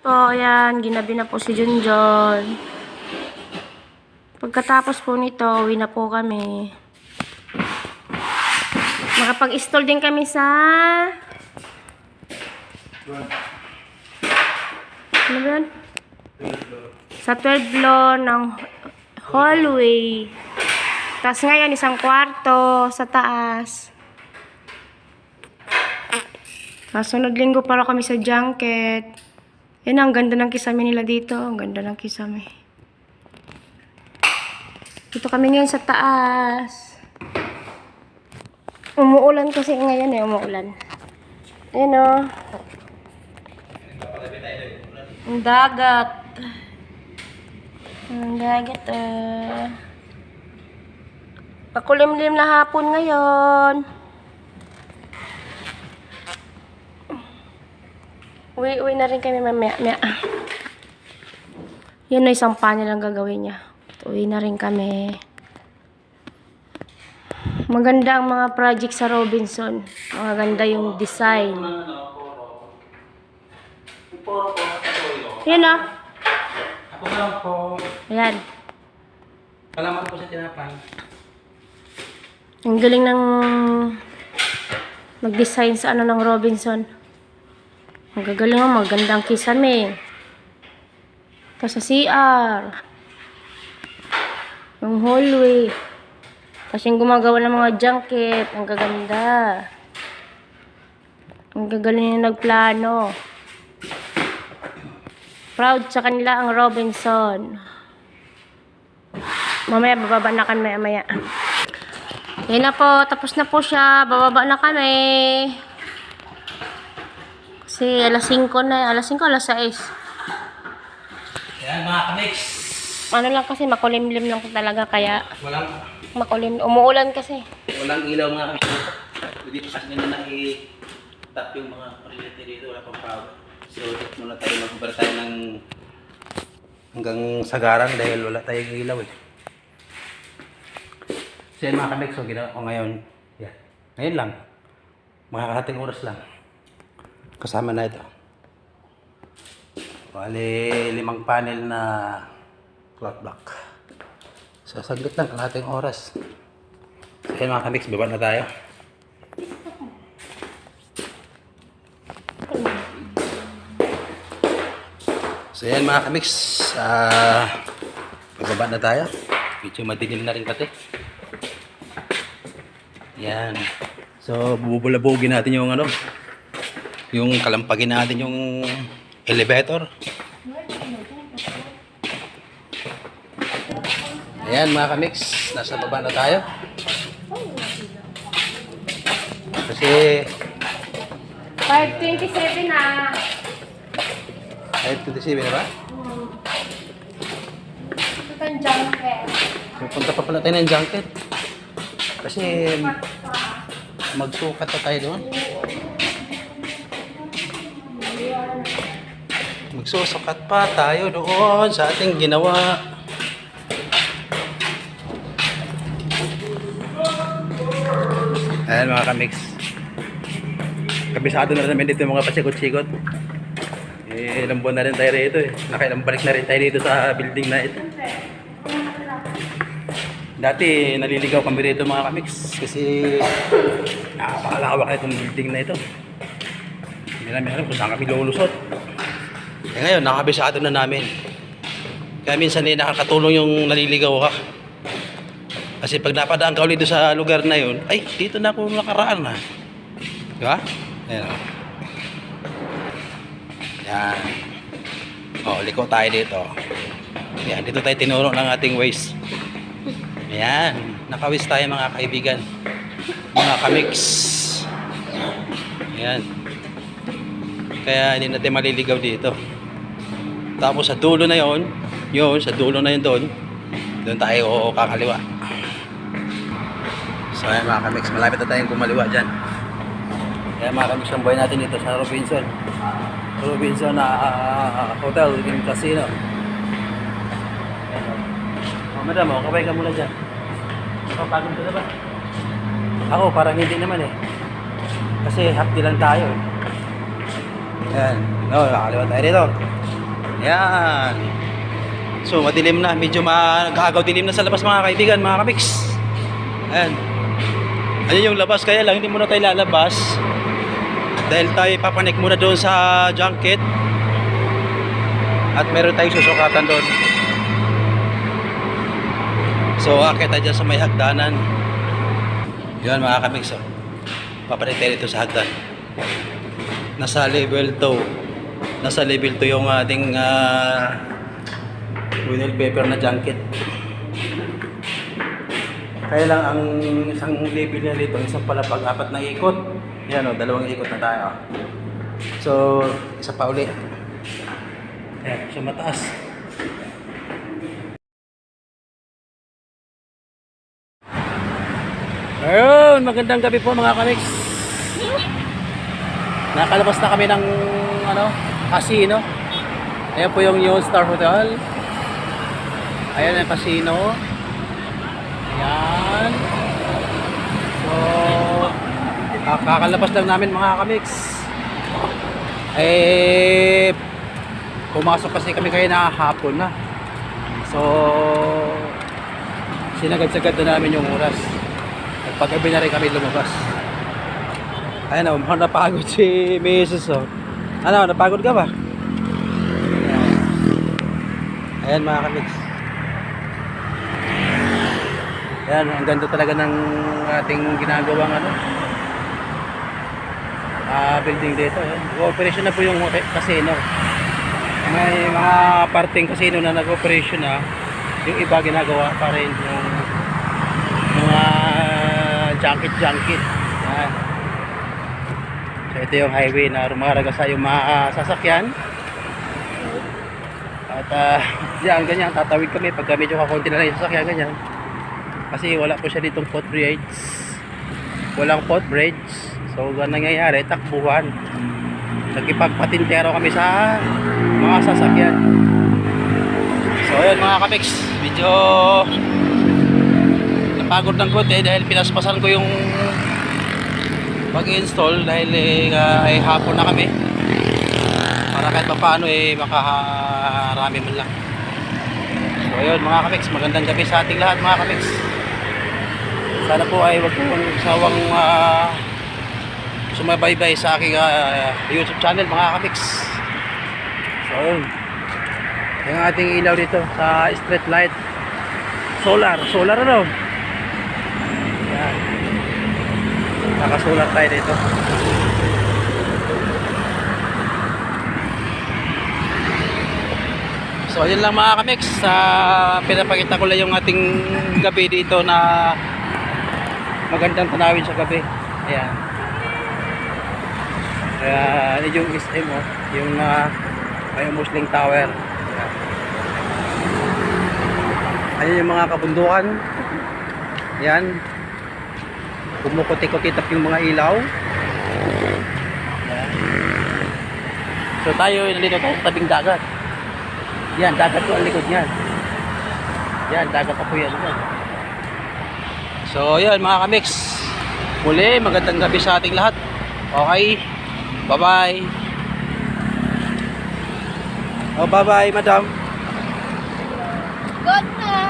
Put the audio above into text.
Po, ayan, ginabi na po si Junjon. Pagkatapos po nito, uwi na po kami. Makapag-install din kami sa... Ano ba yun? Sa 12 floor ng hallway. Tapos ngayon, isang kwarto sa taas. Kasunod linggo para kami sa junket. Yan ang ganda ng kisame nila dito. Ang ganda ng kisame. Dito kami ngayon sa taas. Umuulan kasi ngayon eh, umuulan. Ayan o. Ang dagat. Ang dagat eh. Pakulimlim na hapon ngayon. Uwi-uwi na rin kami mamaya-maya. Yan na isang panel ang gagawin niya. Uwi na rin kami. Maganda ang mga project sa Robinson. Maganda yung design. Yan ah. Ako lang po. Ayan. Salamat po sa tinapay. Ang galing ng mag-design sa ano ng Robinson. Ang gagaling mo, magandang kisame. Tapos sa CR. Yung hallway. Tapos yung gumagawa ng mga junket. Ang gaganda. Ang gagaling yung nagplano. Proud sa kanila ang Robinson. Mamaya, bababa na kami maya. Yan na po, tapos na po siya. Bababa na kami. Kasi alas 5 na, alas 5, alas 6. Yan mga kamix. Ano lang kasi, makulimlim lang talaga, kaya Walang, makulim. Umuulan kasi. walang ilaw mga kamix. Hindi pa kasi na nai-tap yung mga kuryente dito. Wala pang power. So, muna tayo magbara tayo ng hanggang sagaran dahil wala tayong ilaw eh. So yan mga kamix, so ginawa ko ngayon. Yeah. Ngayon lang. Mga karating oras lang. Kasama na ito. Bali, limang panel na cloth block. So, saglit lang, kalahating oras. So, yan mga kamix, baba na tayo. So, yan mga kamix, ah, bababa na tayo. Medyo madilim na rin pati. Yan. So, bubulabugin natin yung ano, yung kalampagin natin yung elevator. Ayan mga kamix, nasa baba na tayo. Kasi 5.27 na. kahit 27 na ba? Ito ang junket. Pupunta pa pala tayo ng junket. Kasi magsukat pa tayo doon. Magsusukat pa tayo doon sa ating ginawa. Ayan mga kamix. Kabisado na namin dito yung mga pasikot-sikot. Eh, ilang buwan na rin tayo rito eh. Nakailang balik na rin tayo dito sa building na ito. Dati naliligaw kami rito mga kamix kasi nakapakalawak na itong building na ito. Hindi namin alam kung saan kami lulusot. Eh ngayon, nakabisado na namin. Kaya minsan eh, nakakatulong yung naliligaw ka. Kasi pag napadaan ka ulit sa lugar na yun, ay, dito na ako nakaraan na. Di ba? Ayan o. Yan. O, liko tayo dito. Yan, dito tayo tinuro ng ating ways. Ayan, nakawis tayo mga kaibigan. Mga kamix. Ayan. Kaya hindi natin maliligaw dito. Tapos sa dulo na yon, yun, sa dulo na yun doon, doon tayo kakaliwa. So ayan mga kamix, malapit na tayong kumaliwa dyan. Kaya mga kamix, ang buhay natin dito sa Robinson. Robinson na Hotel and Casino. Oh, madam, oh, kabay ka muna dyan. Napapagod ka na ba? Ako, parang hindi naman eh. Kasi day lang tayo eh. Yan. No, nakaliwa tayo dito. Yan. So, madilim na. Medyo maghagaw dilim na sa labas mga kaibigan, mga kamix. Ayan. Ayan yung labas. Kaya lang, hindi muna tayo lalabas. Dahil tayo papanik muna doon sa junket. At meron tayong susukatan doon. So, akit tayo sa may hagdanan. Yan mga kamix. Papanik tayo dito sa hagdan. Nasa level 2. Nasa level 2 yung ating uh, winel paper na junket. Kaya lang ang isang level na dito, isang palapag, apat na ikot. Yan o, dalawang ikot na tayo. So, isa pa uli. Ayan, sa mataas. Ayun, magandang gabi po mga kamiks. Nakalabas na kami ng ano, casino. Ayan po yung Neon Star Hotel. Ayan ang casino. Ayan. So, kakalabas lang namin mga kamiks. Eh, pumasok kasi kami kayo na hapon na. So, sinagad-sagad na namin yung oras. Nagpagabi na rin kami lumabas. Ayan na, mukhang napagod si Mrs. Oh. Ano, napagod ka ba? Ayan, mga kamiks. Ayan, ang ganda talaga ng ating ginagawang ano. Ah, building dito. Ayan. Operation na po yung casino. May mga parting casino na nag-operation na. Yung iba ginagawa pa rin yung mga junket-junket. Ito yung highway na rumaraga sa yung mga ah, sasakyan. At uh, yan, ganyan, tatawid kami pagka medyo kakunti na lang yung sasakyan, ganyan. Kasi wala po siya ditong footbridge. Walang footbridge. So, ganun nangyayari, takbuhan. Nagkipagpatintero kami sa mga sasakyan. So, ayun mga kapiks, medyo napagod ng konti dahil pinaspasan ko yung pag-install dahil eh, ah, ay hapon na kami. Para kahit pa paano eh makaharami man lang. So ayun mga kamiks magandang gabi sa ating lahat mga kamiks sana po ay wag pong sawang ah, sumabaybay sa aking ah, youtube channel mga kamiks so ayun. Yung ating ilaw dito sa street light. Solar solar ano yan Naka-solar tayo dito. So, yun lang mga kamix. Sa pinapakita ko lang yung ating gabi dito na magandang tanawin sa gabi. Ayan. Yun yung SM oh. Yung uh, may Muslim Tower. Ayan. Ayan yung mga kabundukan. Ayan kumukuti-kutitap yung mga ilaw. So tayo nandito tayo sa tabing dagat. Yan dagat ko ang likod niyan. Yan dagat pa po yan. Yan. so yan mga kamix. Muli magandang gabi sa ating lahat. Okay bye bye oh bye bye madam. Good night!